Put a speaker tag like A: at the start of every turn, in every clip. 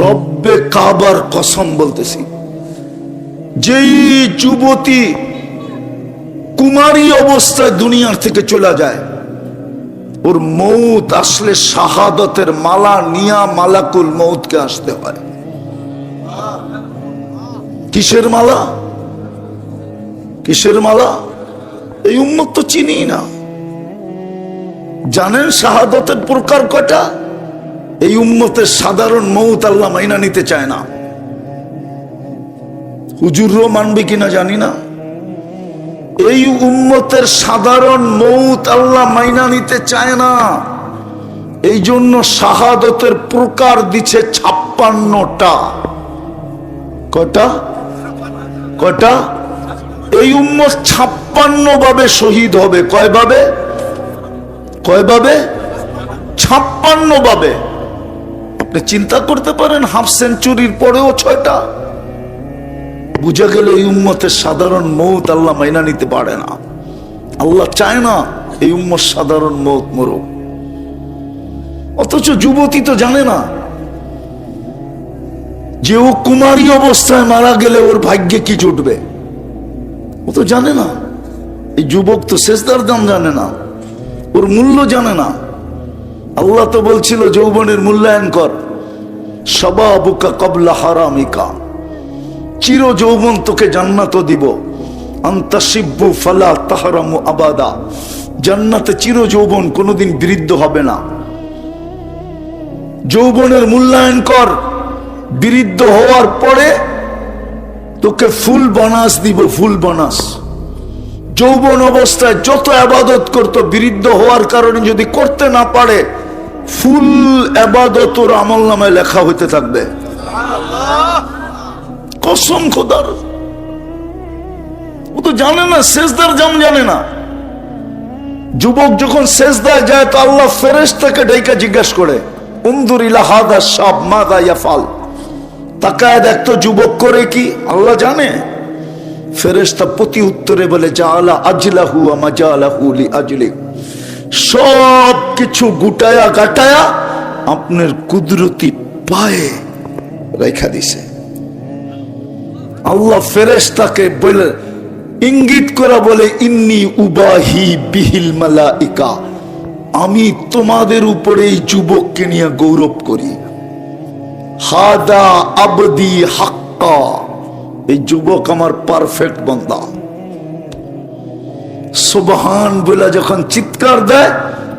A: রব্বে কাবার কসম বলতেছি। যেই যুবতী কুমারী অবস্থায় দুনিয়ার থেকে চলে যায়, ওর মৌত আসলে শাহাদতের মালা নিয়া মালাকুল মৌতকে আসতে হয়। কিসের মালা? কিসের মালা? এই উম্মত তো চিনি না। জানেন শাহাদতের প্রকার কটা এই উম্মতের সাধারণ মৌত আল্লাহ মাইনা নিতে চায় না। হুজুরও মানবে কিনা জানি না। এই উম্মতের সাধারণ মৌত আল্লাহ মাইনা নিতে চায় না। এই জন্য শাহাদতের প্রকার দিছে ছাপ্পান্নটা। কটা কটা এই উম্মত ছাপ্পান্ন ভাবে শহীদ হবে। কয় ভাবে কয় ভাবে ছাপ্পান্ন ভাবে আপনি চিন্তা করতে পারেন, হাফ সেঞ্চুরির পরেও ছয়টা। বুঝা গেল এই উম্মতের সাধারণ মৌত আল্লাহ মাইনা নিতে পারে না। আল্লাহ চায় না এই উম্মত সাধারণ মৌত মরুক। অথচ যুবতী তো জানে না, যে ও কুমারী অবস্থায় মারা গেলে ওর ভাগ্যে কি জুটবে। ও তো জানে না, এই যুবক তো শেষদার দাম জানে না, ওর মূল্য জানে না। আল্লাহ তো বলছিল, যৌবনের মূল্যায়ন কর। সবাবুকা কবলা হারামিকা। চির যৌবন তোকে জান্নাত দিব। আন্তাসিব্বু ফালা তাহারামু আবাদা। জান্নাতে চির যৌবন কোনোদিন বৃদ্ধ হবে না। যৌবনের মূল্যায়ন কর। বৃদ্ধ হওয়ার পরে তোকে ফুল বানাস দিব, ফুল বানাস। যৌবন অবস্থায় যত আবাদত করতো বৃদ্ধ হওয়ার কারণে যদি করতে না পারে ফুল আবাদত ওর আমল নামে লেখা হইতে থাকবে। কসম খোদার। ও তো জানে না শেষদার জাম জানে না। যুবক যখন শেষদায় যায়, তো আল্লাহ ফেরেস তাকে ডেকে জিজ্ঞাসা করে তাকায় দেখতো যুবক করে কি? আল্লাহ জানে। ফেরেস্তা প্রতি উত্তরে বলে জালা আজলাহু আমাজালাহু লি আজলিক। সব কিছু গুটায়া গাটায়া আপনার কুদরতি পায়ে রেখা দিছে। আল্লাহ ফেরেস্তাকে বলে, ইঙ্গিত করা বলে, ইন্নি উবাহি বিহিল মালা মালাইকা, আমি তোমাদের উপরে এই যুবককে নিয়ে গৌরব করি। হাদা আবদি হাক্কা, এই যুবক আমার পারফেক্ট বন্দা। সুবহান বলে যখন চিৎকার দেয়,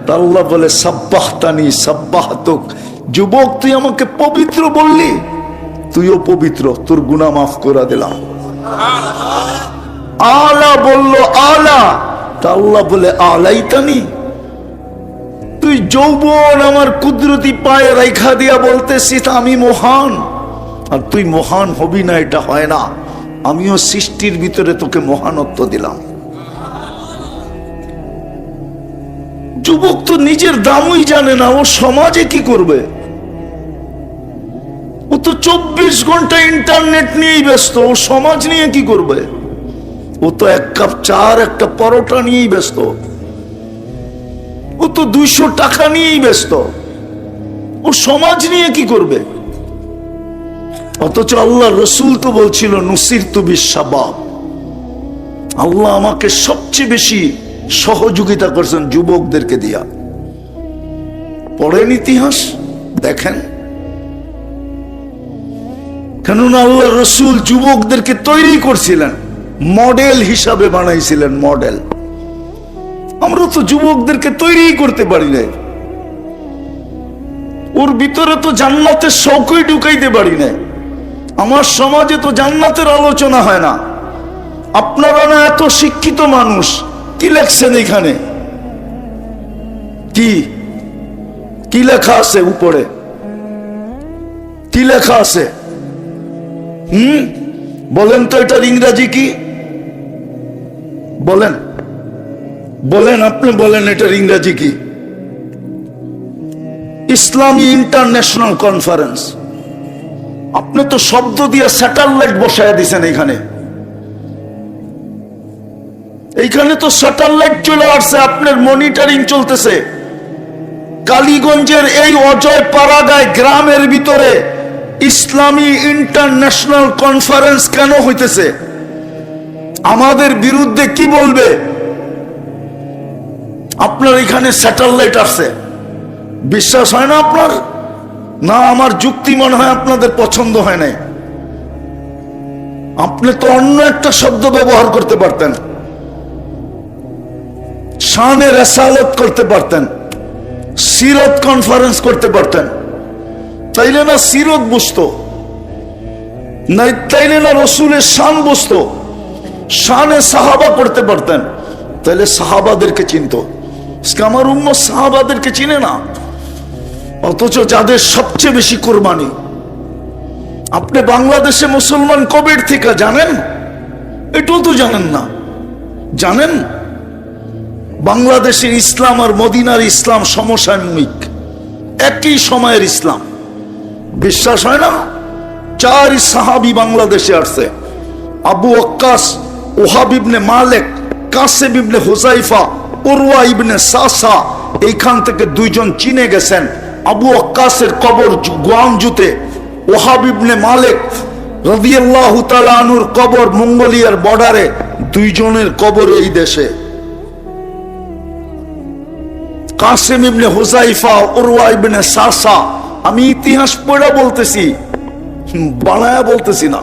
A: তা আল্লাহ বলে, সাব্বাহতানি, সাব্বাহতুক। যুবক, তুই আমাকে পবিত্র বললি, তুইও পবিত্র, তোর গুনাহ মাফ করে দিলাম। আলা বলল, আলা। তা আল্লাহ বলে, আলাইতানি। তুই যৌবন আমার কুদরতি পায়ে রেখা দিয়া বলতেছিস আমি মহান। আর তুই মহান হবি না, এটা হয় না। আমিও সৃষ্টির ভিতরে তোকে মহানত্ব দিলাম। যুবক তো নিজের দামই জানে না, ও সমাজে কি করবে? ও তো চব্বিশ ঘণ্টা ইন্টারনেট নিয়েই ব্যস্ত, ও সমাজ নিয়ে কি করবে? ও তো এক কাপ চার, একটা পরোটা নিয়েই ব্যস্ত। ও তো দুইশো টাকা নিয়েই ব্যস্ত। ও সমাজ নিয়ে কি করবে? অথচ আল্লাহ রসুল তো বলছিল নসির তু বিশ্বাবাব আল্লাহ আমাকে সবচেয়ে বেশি সহযোগিতা করছেন যুবকদেরকে দিয়া। পড়েন ইতিহাস, দেখেন। কেননা আল্লাহ রসুল যুবকদেরকে তৈরি করছিলেন, মডেল হিসাবে বানাইছিলেন, মডেল। আমরা তো যুবকদেরকে তৈরি করতে পারি না ওর ভিতরে তো জান্নাতের শৌকই ঢুকাইতে পারি না আমার সমাজে তো জান্নাতের আলোচনা হয় না। আপনারা না এত শিক্ষিত মানুষ কি লেখছেন এখানে কি? কি লেখা আছে উপরে? কি লেখা আছে? হুম? বলেন তো এটার ইংরাজি কি? বলেন। বলেন, আপনি বলেন এটার ইংরাজি কি? ইসলামী ইন্টারন্যাশনাল কনফারেন্স। আপনি তো শব্দ দিয়ে স্যাটেলাইট বসায় দিছেন এখানে। এইখানে তো স্যাটেলাইট চলে আসছে, আপনার মনিটরিং চলতেছে। কালীগঞ্জের এই অজয় পাড়াগায় গ্রামের ভিতরে ইসলামী ইন্টারন্যাশনাল কনফারেন্স কেন হইতেছে? আমাদের বিরুদ্ধে কি বলবে? আপনার এখানে স্যাটেলাইট আসছে। বিশ্বাস হয় না আপনার? না, আমার যুক্তি মনে হয় আপনাদের পছন্দ হয় নাই। আপনি তো অন্য একটা শব্দ ব্যবহার করতে পারতেন। শানে রেসালত করতে পারতেন, সিরত কনফারেন্স করতে পারতেন। তাইলে না সিরত বুঝতো না তাইলে না রসুলের শান বুঝতো, শানে সাহাবা করতে পারতেন। তাহলে সাহাবাদেরকে চিনত। আমার উম্মত সাহাবাদেরকে চিনে না, অথচ যাদের সবচেয়ে বেশি কোরবানি। আপনি বাংলাদেশে মুসলমান কবির থেকে জানেন? এটাও তো জানেন না। জানেন? বাংলাদেশের ইসলাম আর মদিনার ইসলাম সমসাময়িক। একই সময়ের ইসলাম। বিশ্বাস হয় না? চার সাহাবি বাংলাদেশে আসছে। আবু আক্কাস ওহাব মালেক, কাসেম ইবনে হুজাইফা উরওয়া ইবনে সাসা এইখান থেকে দুইজন চিনে গেছেন। আবু আক্কাসের কবর গোয়াংজুতে ওহাব মালেক রদিয়াল্লাহু তাআলা আনুর কবর মঙ্গোলিয়ার বর্ডারে দুইজনের কবর এই দেশে। কাসেম ইবনে হুজাইফা উরওয়া ইবনে সাসা, আমি ইতিহাস পড়া বলতেছি বানায়া বলতেছি না।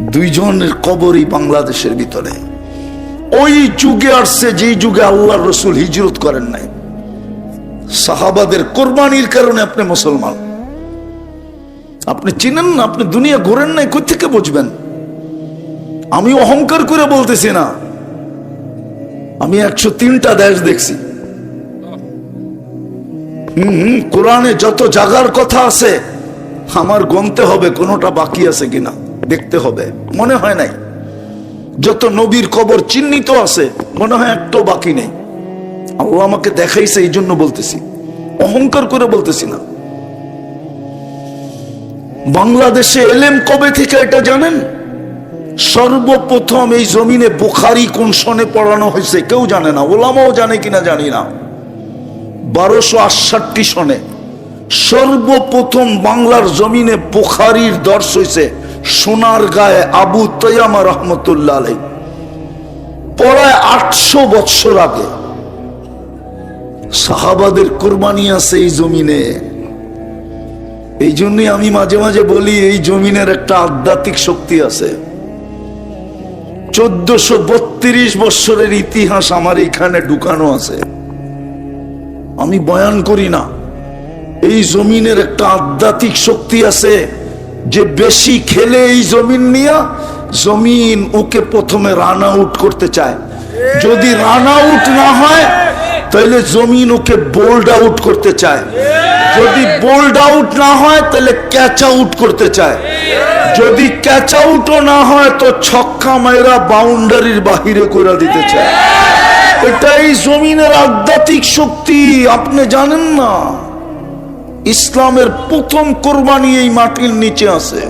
A: দুইজনের কবরই বাংলাদেশের ভিতরে। ওই যুগে আসছে যেই যুগে আল্লাহ রসুল হিজরত করেন নাই। সাহাবাদের কোরবানির কারণে আপনি মুসলমান। আপনি চিনেন না, আপনি দুনিয়া ঘোরেন নাই থেকে বুঝবেন? আমি অহংকার করে বলতেছি না। আমি একশো তিনটা দেশ দেখছি। কোরআনে যত জাগার কথা আছে, আমার গনতে হবে, কোনোটা বাকি আছে কিনা, দেখতে হবে, মনে হয় নাই। যত নবীর কবর চিহ্নিত আছে, মনে হয় একটাও বাকি নেই। আল্লাহ আমাকে দেখাইছে এই জন্য বলতেছি। অহংকার করে বলতেছি না। বাংলাদেশে এলেম কবে থেকে এটা জানেন? সর্বপ্রথম এই জমিনে বুখারি কোন সনে পড়ানো হয়েছে, কেউ জানে না, ওলামাও জানে কিনা জানি না। বারোশো আটষট্টি সনে সর্বপ্রথম বাংলার জমিনে বুখারির দর্শ হয়েছে সোনার গায়ে আবু তৈয়ামা রহমতুল্লাহ আলাই। প্রায় আটশো বৎসর আগে সাহাবাদের কোরবানি আছে এই জমিনে। এই জন্যই আমি মাঝে মাঝে বলি, এই জমিনের একটা আধ্যাত্মিক শক্তি আছে। চোদ্দশো বত্রিশ বৎসরের ইতিহাস আমার এখানে ঢুকানো আছে। আমি বয়ান করি না। এই জমিনের একটা আধ্যাত্মিক শক্তি আছে যে বেশি খেলে এই জমিন নিয়ে জমিন ওকে প্রথমে রান আউট করতে চায়। যদি রান আউট না হয় তাহলে জমিন ওকে বোল্ড আউট করতে চায়। যদি বোল্ড আউট না হয় তাহলে ক্যাচ আউট করতে চায়। যদি ক্যাচ আউটও না হয়, তো ছক্কা মাইরা বাউন্ডারির বাহিরে করে দিতে চায়। এটাই জমিনের আধ্যাত্মিক শক্তি, আপনি জানেন না? ইসলামের প্রথম কোরবানি এই মাটির নিচে আছে।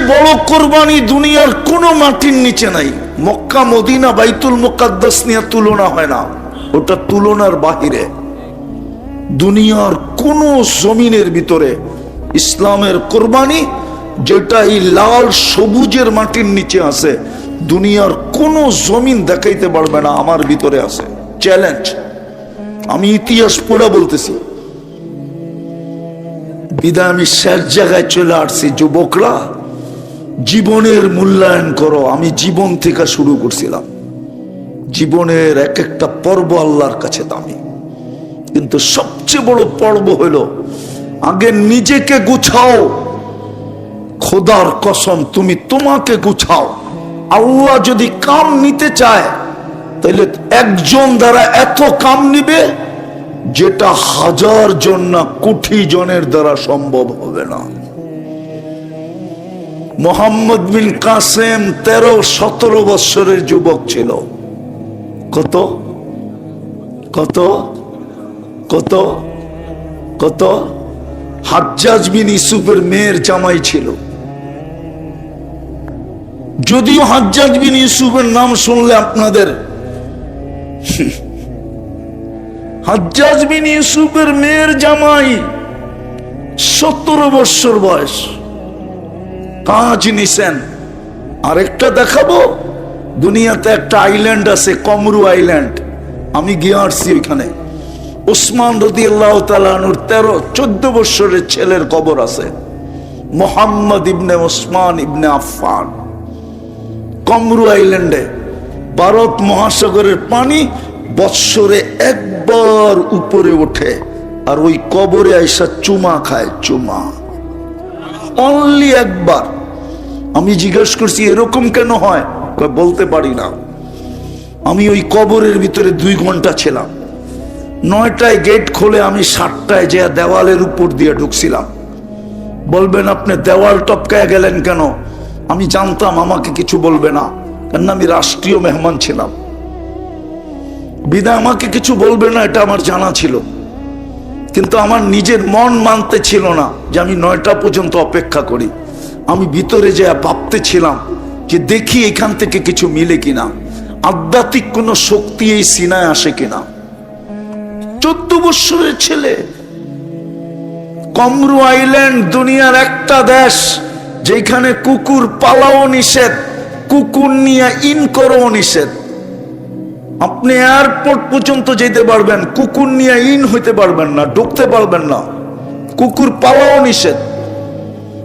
A: বড় কোরবানি দুনিয়ার মাটির নিচে নাই। মক্কা, মদিনা, বাইতুল মুকাদ্দাস নিয়ে তুলনা হয় না। ওটা তুলনার বাহিরে। দুনিয়ার কোন জমিনের ভিতরে ইসলামের কোরবানি যেটা এই লাল সবুজের মাটির নিচে আছে দুনিয়ার কোন জমিন দেখাইতে পারবে না, আমার ভিতরে আছে। চ্যালেঞ্জ আমি ইতিহাস পড়া বলতেছি। বিদায়, আমি শেষ জায়গায় চলে আসছি, যুবকরা। জীবনের মূল্যায়ন করো, আমি জীবন থেকে শুরু করছিলাম। জীবনের এক একটা পর্ব আল্লাহর কাছে দামি। কিন্তু সবচেয়ে বড় পর্ব হইল আগে নিজেকে গুছাও। খোদার কসম, তুমি তোমাকে গুছাও। আল্লাহ যদি কাম নিতে চায় তাহলে একজন দ্বারা এত কাম নিবে যেটা হাজার জন না কোটি জনের দ্বারা সম্ভব হবে না। মোহাম্মদ বিন কাসেম তেরো সতেরো বৎসরের যুবক ছিল। কত? কত? কত? কত? হাজ্জাজ বিন ইসুফের মেয়ের জামাই ছিল। যদিও হাজ্জাজ বিন ইউসুফের নাম শুনলে আপনাদের হাজ্জাজ বিন ইউসুফের মেয়ের জামাই সতেরো বৎসর বয়স। কাজ নিছেন। আরেকটা দেখাবো। দুনিয়াতে একটা আইল্যান্ড আছে, কমরু আইল্যান্ড আমি গিয়ে আসছি ওইখানে। ওসমান রদি আল্লাহ তালুর তেরো, চোদ্দ বৎসরের ছেলের কবর আছে। মোহাম্মদ ইবনে ওসমান ইবনে আফফান। কমরু আইল্যান্ডে ভারত মহাসাগরের পানি বৎসরে একবার উপরে ওঠে আর ওই কবরে আইসা চুমা খায়, চুমা। অনলি একবার। আমি জিজ্ঞেস করছি, এরকম কেন হয়? বলতে পারি না। আমি ওই কবরের ভিতরে দুই ঘণ্টা ছিলাম। নয়টায় গেট খোলে আমি সাতটায় যে দেওয়ালের উপর দিয়ে ঢুকছিলাম। বলবেন, আপনি দেওয়াল টপকায় গেলেন কেন? আমি জানতাম আমাকে কিছু বলবে না কেন আমি রাষ্ট্রীয় মেহমান ছিলাম। বিদায় আমাকে কিছু বলবে না, এটা আমার জানা ছিল। কিন্তু আমার নিজের মন মানতে ছিল না যে আমি নয়টা পর্যন্ত অপেক্ষা করি। আমি ভিতরে যে ভাবতে ছিলাম যে দেখি এখান থেকে কিছু মিলে কিনা। আধ্যাত্মিক কোনো শক্তি এই সিনায় আসে কিনা। চোদ্দ বৎসরের ছেলে। কমরু আইল্যান্ড, দুনিয়ার একটা দেশ। যেখানে কুকুর পালাও নিষেধ, কুকুর নিয়ে ইন করো নিষেধ। আপনি এয়ারপোর্ট পর্যন্ত যেতে পারবেন, কুকুর নিয়ে ইন হইতে পারবেন না, ঢুকতে পারবেন না। কুকুর পালাও নিষেধ।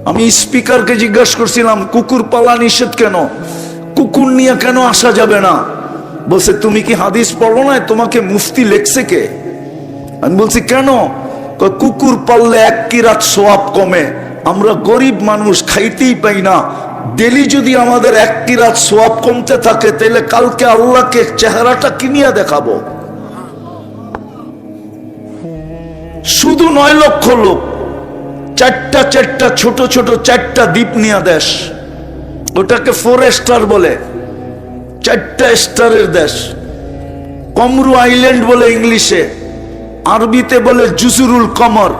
A: আমি স্পিকারকে জিজ্ঞাসা করছিলাম, কুকুর পালা নিষেধ কেন? কুকুর নিয়ে কেন আসা যাবে না? বলছে, তুমি কি হাদিস পড়ো না তোমাকে মুফতি লেখছে কে? আমি বলছি, কেন? কুকুর পাললে এক কিরাত সোয়াব কমে। আমরা গরিব মানুষ, খাইতেই পাই না। ডেলি যদি আমাদের এক কিরাত সোয়াব কমতে থাকে, তাহলে কালকে আল্লাহকে চেহারাটা কিনিয়া দেখাবো। শুধু নয় লক্ষ লোক, চারটা চারটা, ছোট ছোট চারটা দ্বীপ নিয়ে দেশ। ওটাকে ফোর স্টার বলে, চারটা স্টারের দেশ। কমরু আইল্যান্ড বলে ইংলিশে, আরবিতে বলে জুসুরুল কমর।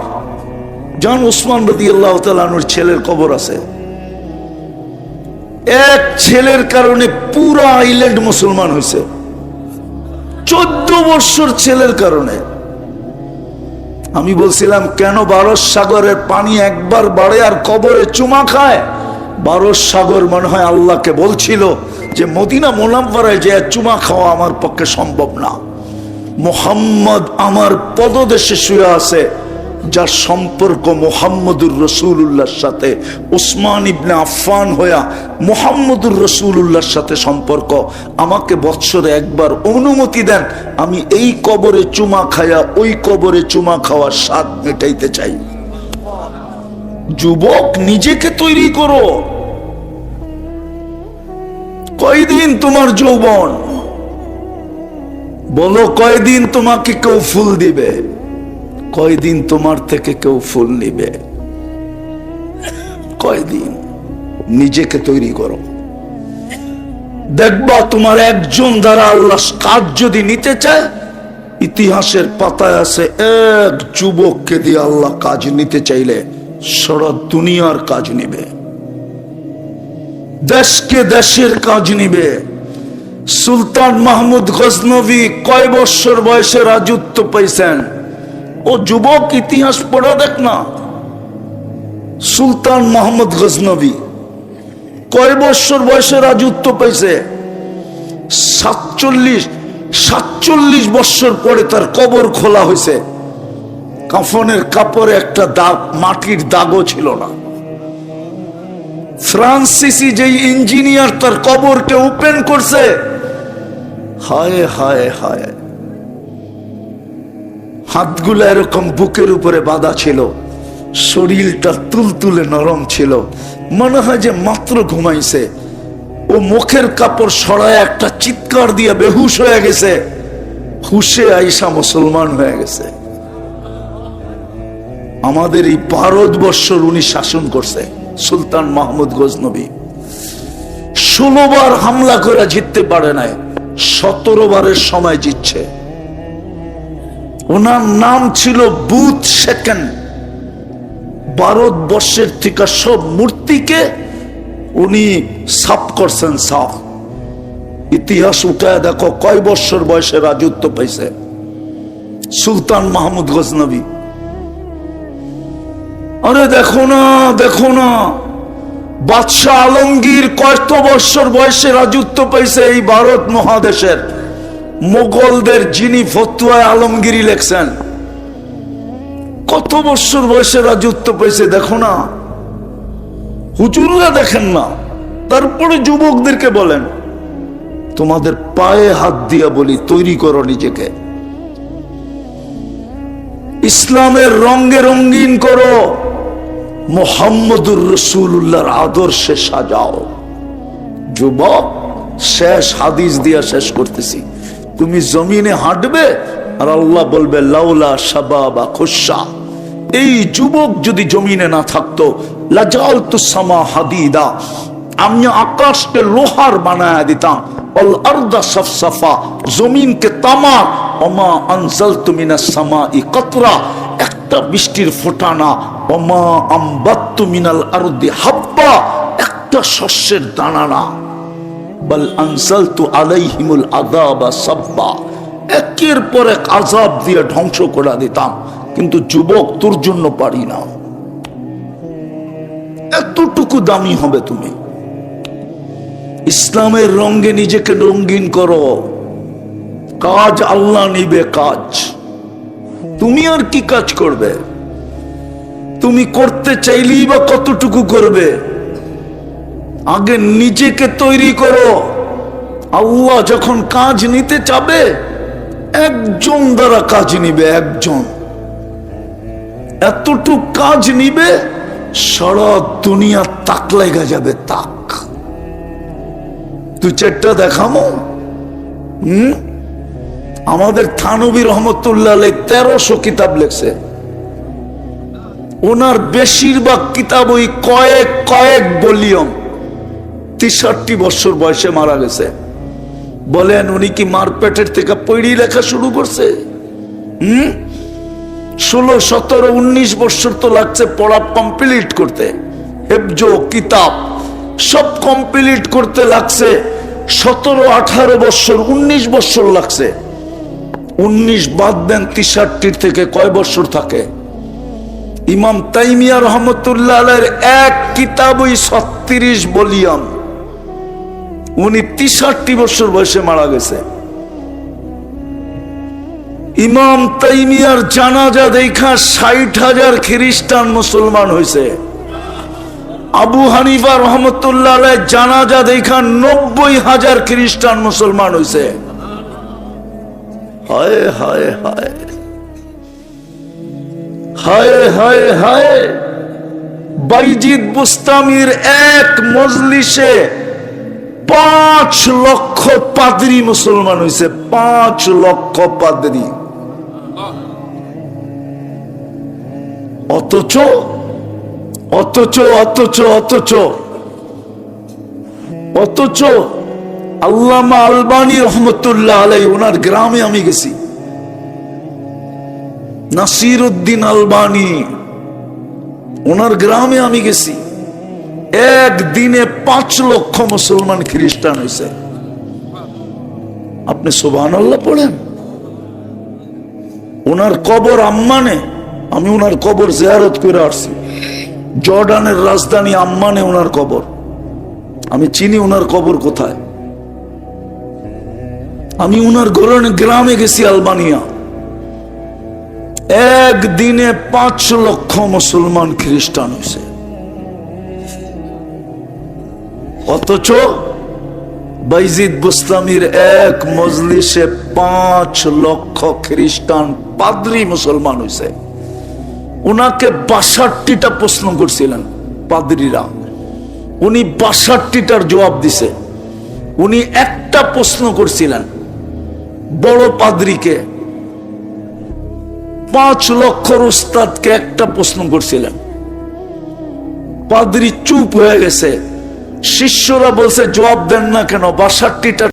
A: জন উসমান রদি আল্লাহ তালুর ছেলের কবর আছে। এক ছেলের কারণে পুরো আইল্যান্ড মুসলমান হয়েছে। চোদ্দ বৎসর ছেলের কারণে। আমি বলছিলাম, কেন বারস সাগরের পানি একবার বাড়ে আর কবরে চুমা খায়? বারস সাগর মনে হয় আল্লাহকে বলছিল যে, মদিনা মোলাম্বরায় যে চুমা খাওয়া আমার পক্ষে সম্ভব না। মোহাম্মদ আমার পদদেশে শুয়ে আছে। যার সম্পর্ক মোহাম্মদুর রসুল্লাহর সাথে, উসমান ইবনে আফফান হইয়া মোহাম্মদুর রসুল্লাহর সাথে সম্পর্ক। আমাকে বৎসরে একবার অনুমতি দেন, আমি এই কবরে চুমা খায়া ওই কবরে চুমা খাওয়ার স্বাদ মেটাইতে চাই। যুবক, নিজেকে তৈরি করো। কয়দিন তোমার যৌবন? বলো, কয়দিন তোমাকে কেউ ফুল দিবে? কয়দিন তোমার থেকে কেউ ফুল নিবে? কয়দিন? নিজেকে তৈরি করো। দেখবা তোমার একজন দ্বারা আল্লাহ কাজ যদি নিতে চায়, ইতিহাসের পাতায় আছে, এক যুবককে দিয়ে আল্লাহ কাজ নিতে চাইলে সারা দুনিয়ার কাজ নিবে। দেশকে দেশের কাজ নিবে। সুলতান মাহমুদ গজনবী কয় বৎসর বয়সে রাজত্ব পাইছেন? ও যুবক ইতিহাস পড়া দেখ না। সুলতান মোহাম্মদ গজনবী কয় বৎসর বয়সে রাজত্ব পাইছে সাতচল্লিশ সাতচল্লিশ বৎসর পরে তার কবর খোলা হয়েছে। কাফনের কাপড়ে একটা দাগ, মাটির দাগও ছিল না। ফ্রান্সিসি যেই ইঞ্জিনিয়ার তার কবরকে ওপেন করছে, হায় হায় হায়। হাতগুলো এরকম বুকের উপরে বাঁধা ছিল। শরীরটা তুলতুলে নরম ছিল। মনে হয় যে মাত্র ঘুমাইছে। ও মুখের কাপড় সরায় একটা চিৎকার দিয়ে বেহুশ হয়ে গেছে। হুশে আইসা মুসলমান হয়ে গেছে। আমাদের এই ভারতবর্ষর উনি শাসন করছে, সুলতান মাহমুদ গজনবী। ষোলো বার হামলা করে জিততে পারে নাই, সতেরো বারের সময় জিতছে। ওনার নাম ছিল বুথ সেকেন্ড। ভারতবর্ষের থেকে সব মূর্তিকে উনি সাফ করছেন, সাফ। ইতিহাস উঠায় দেখো, কয় বৎসর বয়সে রাজত্ব পাইছে? সুলতান মাহমুদ গজনবী। আরে দেখো না দেখো না। বাদশাহ আলমগীর কত বৎসর বয়সে রাজত্ব পাইছে এই ভারত মহাদেশের? মোগলদের যিনি ফতুয়ায় আলমগিরি লেখছেন, কত বৎসর বয়সে রাজত্ব পাইছে দেখো না। হুজুররা দেখেন না, তারপরে যুবকদেরকে বলেন, তোমাদের পায়ে হাত দিয়া বলি, তৈরি করো নিজেকে। ইসলামের রঙ্গে রঙ্গিন করো, মোহাম্মদুর রসুল্লাহর আদর্শে সাজাও। যুবক, শেষ হাদিস দিয়া শেষ করতেছি। তুমি জমিনে হাঁটবে আর আল্লাহ বলবে, লাউলা সাবাবা খুশা। এই যুবক যদি জমিনে না থাকতো লাজাল তু সামা হাদিদা আমি আকাশকে লোহার বানায় দিতাম। জমিনকে অমা একটা বৃষ্টির একটা শস্যের দানা না বল আনসালতু আলাইহিমুল একের আযাব দিয়ে ধ্বংস দিতাম, কিন্তু যুবক তোর জন্য পারি না। এতটুকু দামি হবে তুমি। ইসলামের রঙ্গে নিজেকে রঙ্গিন করো। কাজ আল্লাহ নিবে কাজ। তুমি আর কি কাজ করবে? তুমি করতে চাইলেই বা কতটুকু করবে? আগে নিজেকে তৈরি করো। আল্লাহ যখন কাজ নিতে চাবে, একজন দ্বারা কাজ নিবে একজন। এতটুক কাজ নিবে, সারা দুনিয়া তাক লেগে যাবে, তাক। দু চারটা দেখামো। হম? আমাদের থানবী রহমতুল্লাহ তেরোশো কিতাব লেখছে। ওনার বেশিরভাগ কিতাব ওই কয়েক কয়েক বলিয়ম তেষট্টি বছর বয়সে মারা গেছে। বলেন, উনি কি মারপেটের থেকে পৈড়ি লেখা শুরু করছে? হুম? ষোলো, সতেরো, উনিশ বছর তো লাগছে পড়া কমপ্লিট করতে। হেফজ, কিতাব, সব কমপ্লিট করতে লাগছে। সতেরো, আঠারো বছর, উনিশ বছর লাগছে। উনিশ বাদ দেন তিষট্টির থেকে কয় বছর থাকে? ইমাম তাইমিয়া রহমতুল্লাহ এক কিতাবই ছত্রিশ বলিয়াম উনি তিষট্টি বছর বয়সে মারা গেছে। ইমাম তাইমিয়ার জানাজা দেখা ষাট হাজার খ্রিস্টান মুসলমান হয়েছে। আবু হানিফা রহমতুল্লাহ জানাজা দেখা নব্বই হাজার খ্রিস্টান মুসলমান হয়েছে। হায় হায় হায়। হায় হায় হায়। বাইজিদ বুস্তামির এক মজলিসে পাঁচ লক্ষ পাদরি মুসলমান হয়েছে পাঁচ লক্ষ পাদরি। অথচ অথচ অথচ অথচ অথচ আল্লামা আলবানী রহমতুল্লাহ আলাই, ওনার গ্রামে আমি গেছি। নাসির উদ্দিন আলবানী, ওনার গ্রামে আমি গেছি। একদিনে পাঁচ লক্ষ মুসলমান খ্রিস্টান হয়েছে আপনি সোবান আল্লাহ পড়েন? ওনার কবর আম্মানে, আমি ওনার কবর জিয়ারত করে আসছি। জর্ডানের রাজধানী আম্মানে ওনার কবর। আমি চিনি ওনার কবর কোথায়। আমি ওনার গ্রামে গেছি আলবানিয়া। একদিনে পাঁচ লক্ষ মুসলমান খ্রিস্টান হয়েছে অথচ বাইজিদ বুস্তামির এক মজলিসে পাঁচ লক্ষ খ্রিস্টান পাদ্রি মুসলমান হয়েছে ওনাকে বাষট্টিটা প্রশ্ন করছিলেন পাদ্রিরা। উনি বাষট্টিটার জবাব দিছে। উনি একটা প্রশ্ন করছিলেন বড় পাদ্রিকে। পাঁচ লক্ষর উস্তাদকে একটা প্রশ্ন করছিলেন। পাদ্রি চুপ হয়ে গেছে। শিষ্যরা বলছে জবাব দেন না কেন? বাষট্টিটা